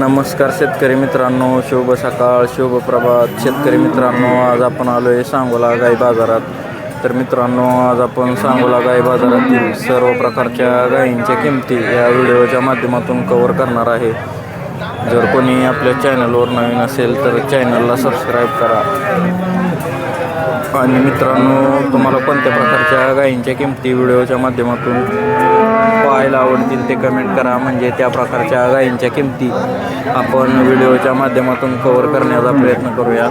नमस्कार शेतकरी मित्रांनो शुभ सकाळ शुभ प्रभात. शेतकरी मित्रांनो आज आपण आलो आहे सांगोला गाई बाजारात. तर मित्रांनो आज आपण सांगोला गाई बाजारातील सर्व प्रकारच्या गायींच्या किमती या व्हिडिओच्या माध्यमातून कवर करणार आहे. जर कोणी आपल्या चॅनलवर नवीन असेल तर चॅनलला सबस्क्राईब करा. आणि मित्रांनो तुम्हाला कोणत्या प्रकारच्या गायींच्या किमती व्हिडिओच्या माध्यमातून पाहायला आवडतील ते कमेंट करा. म्हणजे त्या प्रकारच्या गायींच्या किमती आपण व्हिडिओच्या माध्यमातून कव्हर करण्याचा प्रयत्न करूया.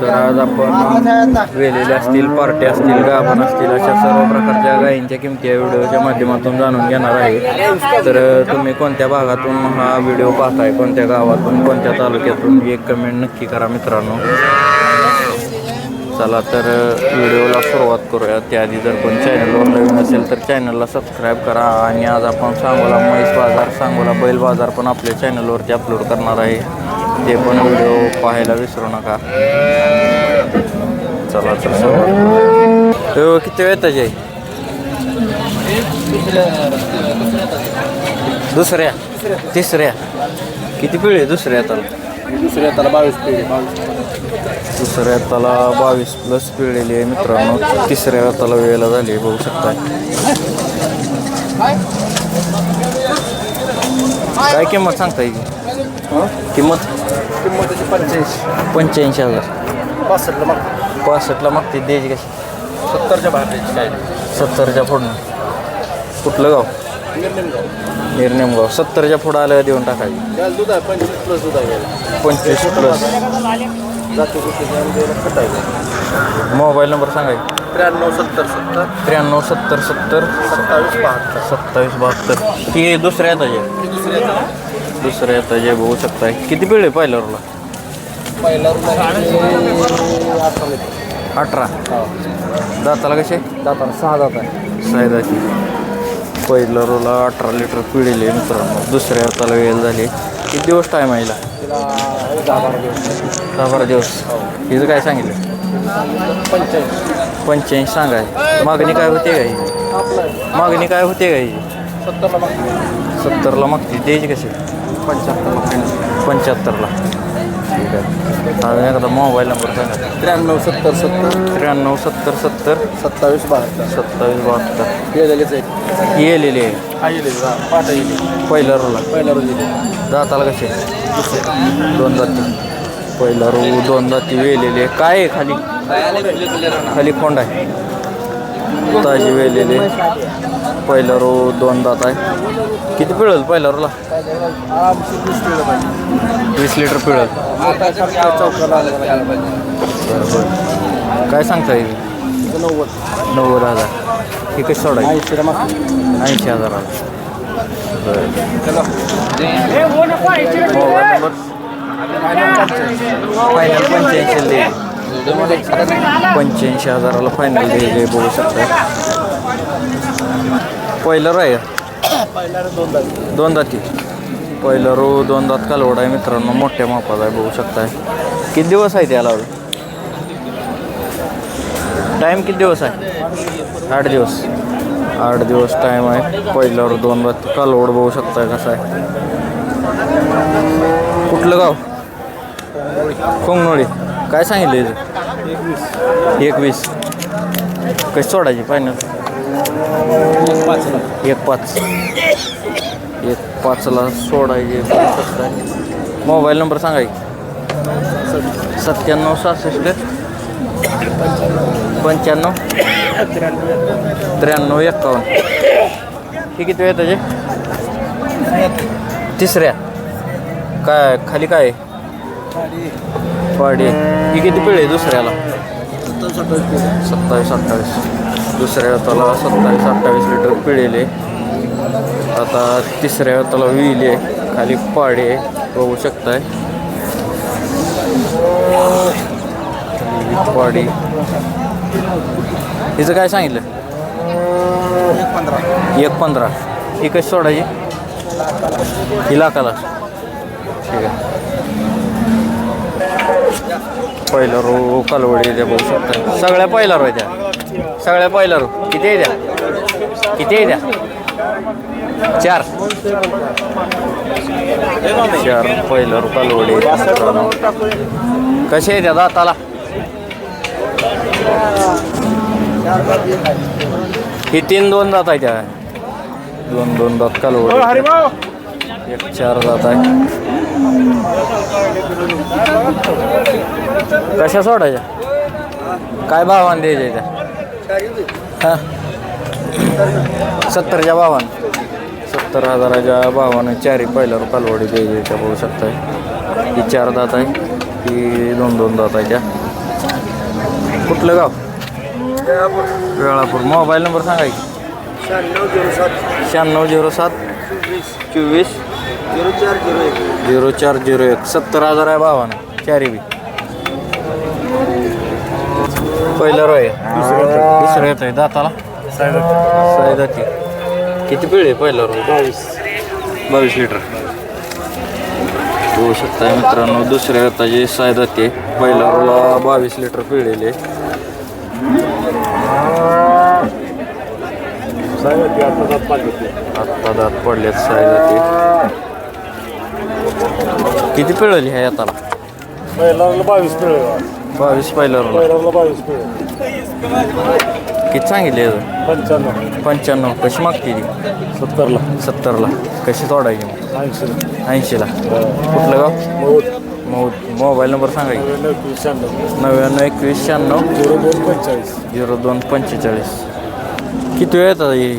तर आज आपण वेलेले असतील पार्टे असतील गाभण असतील अशा सर्व प्रकारच्या गायींच्या किमती या व्हिडिओच्या माध्यमातून जाणून घेणार आहे. तर तुम्ही कोणत्या भागातून हा व्हिडिओ पाहताय? कोणत्या गावातून कोणत्या तालुक्यातून? एक कमेंट नक्की करा मित्रांनो. चला तर व्हिडिओला सुरुवात करूया. त्याआधी जर कोण चॅनलवर नवीन असेल तर चॅनलला सबस्क्राईब करा. आणि आज आपण सांगोला म्हैस बाजार सांगोला बैल बाजार पण आपल्या चॅनलवरती अपलोड करणार आहे. ते पण व्हिडिओ पाहायला विसरू नका. चला तर सुरुवात किती वेळ त्याचे दुसऱ्या. तिसऱ्या. किती पिळे दुसऱ्या तर दुसऱ्या त्याला बावीस पिढी. बावीस दुसऱ्या हाताला बावीस प्लस पिळलेली आहे मित्रांनो. तिसऱ्या हाताला वेळेला झाली आहे बघू शकता. काय किंमत सांगता येईल? किंमत? किंमत त्याची पंच्याऐंशी. पंच्याऐंशी हजार. पासष्टला मग पासष्टला मागते द्यायची कशी? सत्तरच्या बाहेर द्यायची. काय सत्तरच्या फोडणं कुठलं गाव? निर्नेमगाव सत्तरच्या पुढं आलं देऊन टाकायची. त्याला दूध आहे पंचवीस प्लस दूध आहे? याला. पंचवीस प्लस जाते कुठे मोबाईल नंबर सांगायची त्र्याण्णव सत्तर सत्तर. त्र्याण्णव सत्तर सत्तर. सत्तावीस बहात्तर. सत्तावीस बहात्तर. ही दुसऱ्या हाताची ही दुसऱ्या दुसऱ्या हाताचे बघू शकताय किती पिळे पहिल्यावरला? पहिला अठरा. दाताला कसे? जाताना सहा जात आहे. सायदाची पहिल्या रोला अठरा लिटर पिळेले मित्रांनो. दुसऱ्या हाताला वेळ झाली. किती दिवस टाईम आहे दहा बारा दिवस. हिचं काय सांगितलं? पंच्याऐंशी पंच्याऐंशी सांगाय मागणी काय होते का ही आपलं मागणी काय होते का ही सत्तरला मग सत्तरला मागते. द्यायची कशी? पंच्याहत्तर. पंच्याहत्तरला. ठीक आहे अजून एकदा मोबाईल नंबर सांगा. त्र्याण्णव सत्तर सत्तर. त्र्याण्णव सत्तर सत्तर. सत्तावीस बहात्तर. सत्तावीस बहात्तर. आहे ही येलेली. हा येईल. पहिला रोला पहिला रोज येईल. दाताला कसे? दोन दाती. पहिला रो दोन दाती वेलेली. काय आहे खाली? खाली कोंड आहे. ताजी वेलेली. पहिला रो दोन दात आहे. किती पिळल पहिला रोला वीस लिटर पिळल. काय सांगता येईल? नव्वद नव्वद हजार. ही कशी मागतो ऐंशी हजाराला बरं. Mobile number? फायनल पंच्याऐंशी पंच्याऐंशी हजाराला फायनल द्यायचे बघू शकता. पहिलं रो आहे दोन दाती. पहिलं रो दोन दात कालवड आहे मित्रांनो. मोठ्या मापाचा आहे बघू शकताय. किती दिवस आहे त्याला? टाईम किती दिवस आहे? आठ दिवस. आठ दिवस टाईम आहे. पहिल्यावर दोन दात कालवड बघू शकताय कसं आहे. कुठलं गाव? कोंगनोळी. काय सांगितलं एकवीस. कशी सोडायची फायनल पाचला एक पाच. एक पाचला सोडायचे. मोबाईल नंबर सांगाय सत्त्याण्णव सहासष्ट. पंच्याण्णव. त्र्याण्णव एक्कावन्न हे किती वेळ त्याचे तिसऱ्या. काय खाली काय आहे? पाडी. ही किती आहे दुसऱ्याला? सत्तावीस अठ्ठावीस दुसऱ्या हाताला सत्तावीस अठ्ठावीस लिटर पिळेले. आता तिसऱ्या हाताला विहिली आहे. खाली पाडी आहे. बघू शकताय. पाडी. हिचं काय सांगितलं? पंधरा. एक पंधरा. ही कशी सोडायची? ही लाखाला. ठीक आहे. पहिला रो कालवडी द्या बघू शकता सगळ्या पहिला रो द्या त्या. सगळ्या पहिला रो. किती आहे द्या किती आहे द्या चार. चार पहिलं कालवडी. कसे द्या त्या दाताला? ही तीन दोन दात आहे त्या. दोन दोन दात कालवडी. एक चार दात आहे. कशा सोडायच्या? काय भावान द्यायच्या त्या हां? सत्तरच्या भावान. सत्तर हजाराच्या भावानं चारी पहिल्या कालवडी द्यायची त्या बघू शकताय. ही चार दात आहे ही दोन दोन दात आहे त्या. कुठलं गाव? वेळापूर. मोबाईल नंबर सांगा की. शहाण्णव झिरो सात. शहाण्णव झिरो सात. चोवीस. झिरो चार झिरो एक. झिरो चार झिरो एक. सत्तर हजार आहे भावानं. चारी बी. पहिलं रोय दुसरं येत आहे. दाताला? साई दाती किती पिढ आहे पहिलं रोय बावीस. बावीस लिटर होऊ शकता मित्रांनो. दुसऱ्या येताची साई दाती पहिल्या रोला बावीस लिटर पिळलेले आत्ता दात पडलेत. साई दाती किती पिळली ह्या येताला? पहिला बावीस पिळे बावीस पहिल्या रोला पहिला बावीस पिळे किती सांगितले? पंच्याण्णव. पंच्याण्णव. कशी मागते ती? सत्तरला. सत्तरला. कशी तोडायची मग? ऐंशी ऐंशीला. कुठलं गाव? नव्वद मो मोबाईल नंबर सांगा की. शहाण्णव. नव्याण्णव एकवीस शहाण्णव. झिरो दोन पंचेचाळीस. झिरो दोन पंचेचाळीस. किती वेळ येतात ही?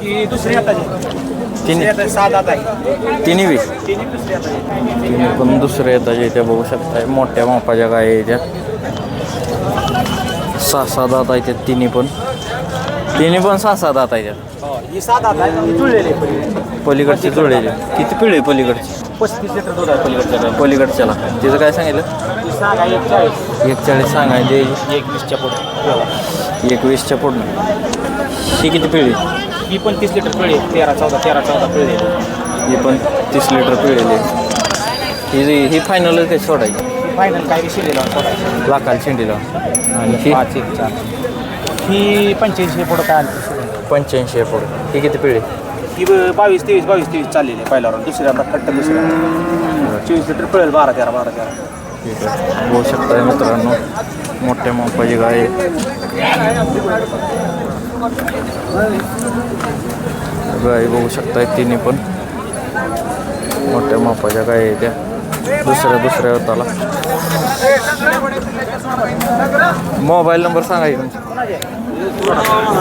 ही दुसरी हाताची तिन्ही आता सात आहे. तिन्ही बी तिन्ही दुसरी हाताची तिन्ही पण दुसऱ्या येतात येत्या बघू शकताय. मोठ्या मापाच्या गाय येत्या सहा सहा दात आहेत त्या तिन्ही पण. तिन्ही पण सहा सहा दात आहेत त्या. ही सात आहे ही जुळलेली आहे पलीकडे पलीकडची जुळलेली किती पिढी पलीकडची? पस्तीस लिटर दूध आहे पलीकडच्या पलीकडच्याला. तिचं काय सांगितलं? सांगा एक चाळीस सांगायचे एकवीसच्या पुढे. एकवीसच्या पुढं ही किती पिळी ही पण तीस लिटर पिळे तेरा चौदा तेरा चौदा पिळे ही पण तीस लिटर पिळेली ही ही फायनल काही सोडायची. फायनल काय शिरलेला सोडायचं. लाखाल शेंडीला. आणि ही? पाच एक चार. ही पंच्याऐंशी पुढं काय आलं पंच्याऐंशी आहे पुढं. ही किती पिळी ही ब- बावीस तेवीस बावीस तेवीस चाललेली आहे पहिल्यावर. दुसऱ्यांदा खट्ट दुसऱ्या चोवीस लिटर पिळेल बारा तेरा बारा तेरा. ठीक आहे. बघू शकताय मित्रांनो. मोठ्या मापाची गाय. आहे. गाय बघू शकताय तिन्ही पण. मोठ्या मापाच्या गाय आहे त्या. दुसऱ्या दुसऱ्या होताला. मोबाईल नंबर सांगा तुमचा.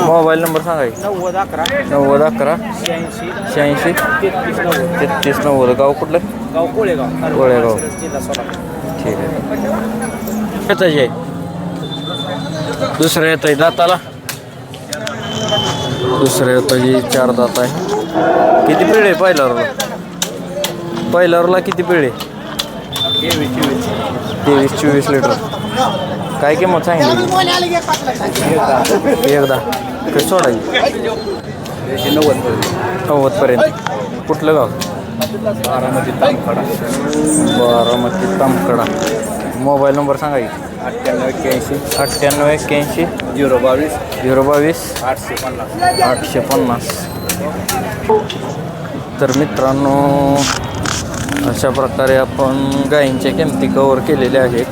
मोबाईल नंबर सांगा नव्वद अकरा. नव्वद अकरा. शहाऐंशी. शहाऐंशी. तेहतीस नव्वद. गाव कुठलं? गाव कोळेगाव. कोळेगाव. ठीक आहे. दुसरं येतं आहे दाताला दुसरं येतं चार दात आहे. किती पिळे आहे पहिल्यावरला? किती पिळे? तेवीस चोवीस तेवीस चोवीस लिटर. काय किंमत सांगितली? एकदा. कसं सोडायची? नव्वद नव्वदपर्यंत. कुठलं गाव? बारामती तामकडा बारामती तामकडा मोबाईल नंबर सांगा अठ्ठ्याण्णव एक्क्याऐंशी. अठ्ठ्याण्णव एक्क्याऐंशी. झिरो बावीस. झिरो बावीस. आठशे पन्नास. आठशे पन्नास. तर मित्रांनो अशा प्रकारे आपण गायींच्या किमती कवर केलेल्या आहेत.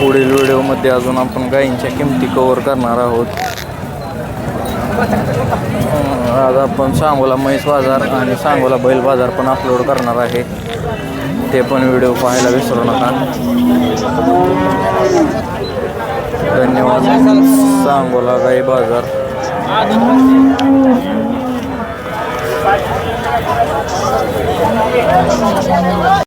पुढील व्हिडिओमध्ये अजून आपण गायींच्या किमती कवर करणार आहोत. आज आपण सांगोला म्हैस बाजार आणि सांगोला बैल बाजार पण अपलोड करणार आहे. ते पण व्हिडिओ पाहायला विसरू नका. धन्यवाद. सांगोला गाई बाजार.